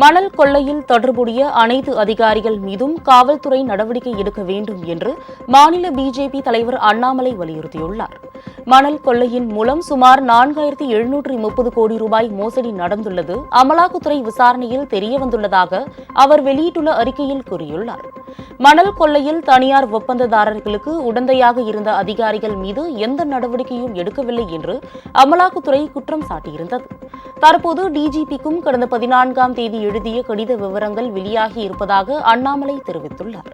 மணல் கொள்ளையில் தொடர்புடைய அனைத்து அதிகாரிகள் மீதும் காவல்துறை நடவடிக்கை எடுக்க வேண்டும் என்று மாநில பிஜேபி தலைவர் அண்ணாமலை வலியுறுத்தியுள்ளார். மணல் கொள்ளையின் மூலம் சுமார் நான்காயிரத்தி எழுநூற்றி முப்பது கோடி ரூபாய் மோசடி நடந்துள்ளது அமலாக்கத்துறை விசாரணையில் தெரியவந்துள்ளதாக அவர் வெளியிட்டுள்ள அறிக்கையில் கூறியுள்ளார். மணல் கொள்ளையில் தனியார் ஒப்பந்ததாரர்களுக்கு உடந்தையாக இருந்த அதிகாரிகள் மீது எந்த நடவடிக்கையும் எடுக்கவில்லை என்று அமலாக்கத்துறை குற்றம் சாட்டியிருந்தது. தற்போது டிஜிபிக்கும் கடந்த பதினான்காம் தேதி எழுதிய கடித விவரங்கள் வெளியாகி இருப்பதாக அண்ணாமலை தெரிவித்துள்ளார்.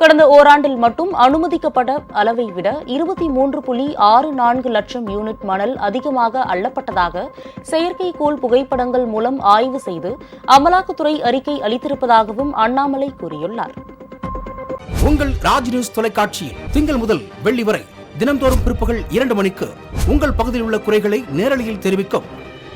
கடந்த ஓராண்டில் மட்டும் அனுமதிக்கப்பட்ட அளவை விட இருபத்தி மூன்று புள்ளி ஆறு நான்கு லட்சம் யூனிட் மணல் அதிகமாக அள்ளப்பட்டதாக செயற்கைக்கோள் புகைப்படங்கள் மூலம் ஆய்வு செய்து அமலாக்கத்துறை அறிக்கை அளித்திருப்பதாகவும் அண்ணாமலை கூறியுள்ளார். உங்கள் ராஜ் நியூஸ் தொலைக்காட்சியில் திங்கள் முதல் வெள்ளி வரை தினந்தோறும் பிற்பகல் இரண்டு மணிக்கு உங்கள் பகுதியில் உள்ள குறைகளை நேரலையில் தெரிவிக்கும்